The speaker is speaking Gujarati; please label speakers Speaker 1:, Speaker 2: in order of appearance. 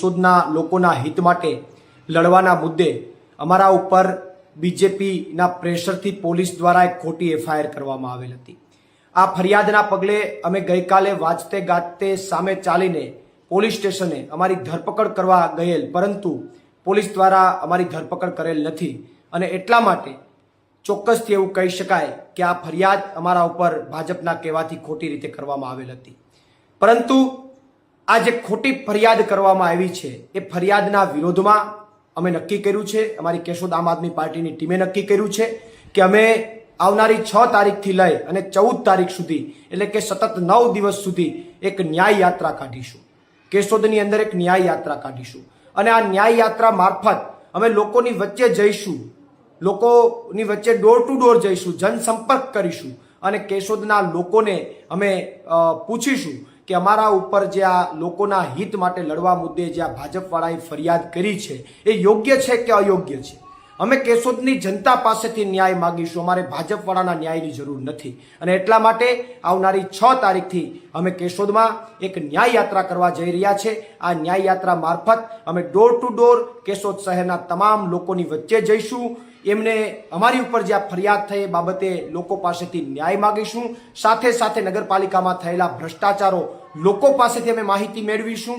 Speaker 1: સુધના લોકોના હિત માટે લડવાના મુદ્દે અમારા ઉપર બીજેપીના પ્રેશરથી પોલીસ દ્વારા એક ખોટી એફઆઈઆર કરવામાં આવેલ હતી. આ ફરિયાદના પગલે અમે ગઈકાલે વાંચતે ગાજતે સામે ચાલીને પોલીસ સ્ટેશને અમારી ધરપકડ કરવા ગયેલ, પરંતુ પોલીસ દ્વારા અમારી ધરપકડ કરેલ નથી અને એટલા માટે ચોક્કસથી એવું કહી શકાય કે આ ફરિયાદ અમારા ઉપર ભાજપના કહેવાથી ખોટી રીતે કરવામાં આવેલ હતી. પરંતુ આ જે ખોટી ફરિયાદ કરવામાં આવી છે, એ ફરિયાદના વિરોધમાં અમે નક્કી કર્યું છે. અમારી કેશોદ આમ આદમી પાર્ટીની ટીમે નક્કી કર્યું છે કે અમે આવનારી છ તારીખથી લઈ અને ચૌદ તારીખ સુધી, એટલે કે સતત નવ દિવસ સુધી એક ન્યાય યાત્રા કાઢીશું. કેશોદની અંદર એક ન્યાય યાત્રા કાઢીશું. અને આ ન્યાય યાત્રા મારફત અમે લોકોની વચ્ચે જઈશું, લોકોની વચ્ચે ડોર ટુ ડોર જઈશું, જનસંપર્ક કરીશું અને કેશોદના લોકોને અમે પૂછીશું કે અમારા ઉપર જે આ લોકોના હિત માટે લડવા મુદ્દે જે આ ભાજપવાળાએ ફરિયાદ કરી છે, એ યોગ્ય છે કે અયોગ્ય છે? અમે કેશોદની જનતા પાસેથી ન્યાય માગીશું. અમારે ભાજપવાળાના ન્યાયની જરૂર નથી. અને એટલા માટે આવનારી છ તારીખથી અમે કેશોદમાં એક ન્યાય યાત્રા કરવા જઈ રહ્યા છે. આ ન્યાય યાત્રા મારફત અમે ડોર ટુ ડોર કેશોદ શહેરના તમામ લોકોની વચ્ચે જઈશું. એમને અમારી ઉપર જે આ ફરિયાદ થઈ બાબતે લોકો પાસેથી ન્યાય માગીશું. સાથે સાથે નગરપાલિકામાં થયેલા ભ્રષ્ટાચારો લોકો પાસેથી અમે માહિતી મેળવીશું.